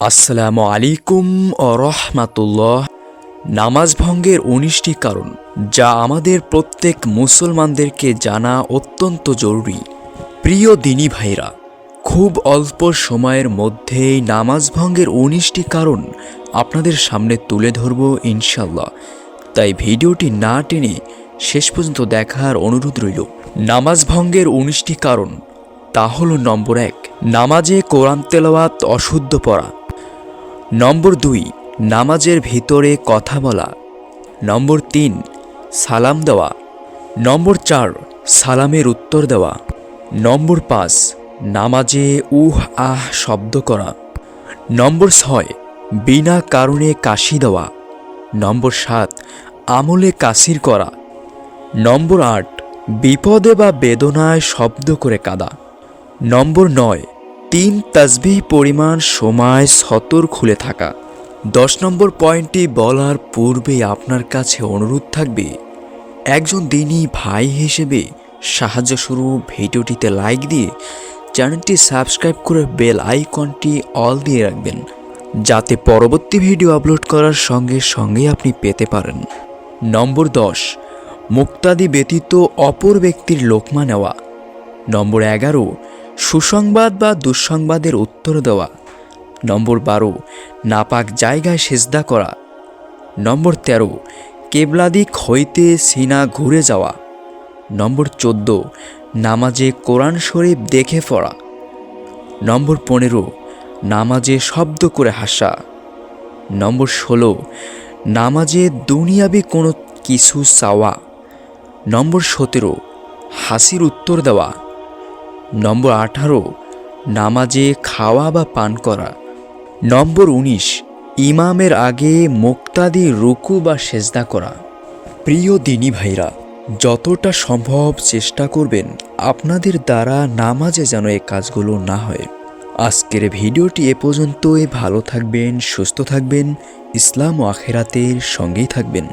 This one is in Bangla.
আসসালামু আলাইকুম রহমাতুল্লাহ। নামাজ ভঙ্গের উনিশটি কারণ, যা আমাদের প্রত্যেক মুসলমানদেরকে জানা অত্যন্ত জরুরি। প্রিয় দিনী ভাইরা খুব অল্প সময়ের মধ্যেই নামাজ ভঙ্গের উনিশটি কারণ আপনাদের সামনে তুলে ধরব ইনশাল্লাহ তাই ভিডিওটি না টেনে শেষ পর্যন্ত দেখার অনুরোধ রইল। নামাজ ভঙ্গের উনিশটি কারণ, তা হল নম্বর এক, নামাজে কোরআন তেলাওয়াত অশুদ্ধ পড়া। নম্বর দুই, নামাজের ভিতরে কথা বলা। নম্বর তিন, সালাম দেওয়া। নম্বর চার, সালামের উত্তর দেওয়া। নম্বর পাঁচ, নামাজে উহ আহ শব্দ করা। নম্বর ছয়, বিনা কারণে কাশি দেওয়া। নম্বর সাত, আমলে কাশির করা। নম্বর আট, বিপদে বা বেদনায় শব্দ করে কাদা। নম্বর নয় তিন তাসবিহ পরিমাণ সময় সতর খুলে থাকা। দশ নম্বর পয়েন্টটি বলার পূর্বে আপনার কাছে অনুরোধ থাকবে, একজন দিনই ভাই হিসেবে সাহায্য শুরু ভিডিওটিতে লাইক দিয়ে চ্যানেলটি সাবস্ক্রাইব করে বেল আইকনটি অল দিয়ে রাখবেন, যাতে পরবর্তী ভিডিও আপলোড করার সঙ্গে সঙ্গে আপনি পেতে পারেন। নম্বর দশ, মুক্তাদি ব্যতীত অপর ব্যক্তির লোকমা নেওয়া নম্বর এগারো সুসংবাদ বা দুঃসংবাদের উত্তর দেওয়া। নম্বর বারো, নাপাক জায়গায় সেজদা করা। নম্বর তেরো কেবলাদিক হইতে সিনা ঘুরে যাওয়া। নম্বর চোদ্দ, নামাজে কোরআন শরীফ দেখে পড়া নম্বর পনেরো, নামাজে শব্দ করে হাসা। নম্বর ষোলো, নামাজে দুনিয়াবি কোনো কিছু চাওয়া। নম্বর সতেরো, হাসির উত্তর দেওয়া। নম্বর আঠারো, নামাজে খাওয়া বা পান করা। নম্বর উনিশ, ইমামের আগে মুক্তাদি রুকু বা সেজদা করা। প্রিয় দিনী ভাইরা, যতটা সম্ভব চেষ্টা করবেন আপনাদের দ্বারা নামাজে যেন এই কাজগুলো না হয়। আজকের ভিডিওটি এ পর্যন্তই। ভালো থাকবেন, সুস্থ থাকবেন। ইসলাম ও আখেরাতের সঙ্গেই থাকবেন।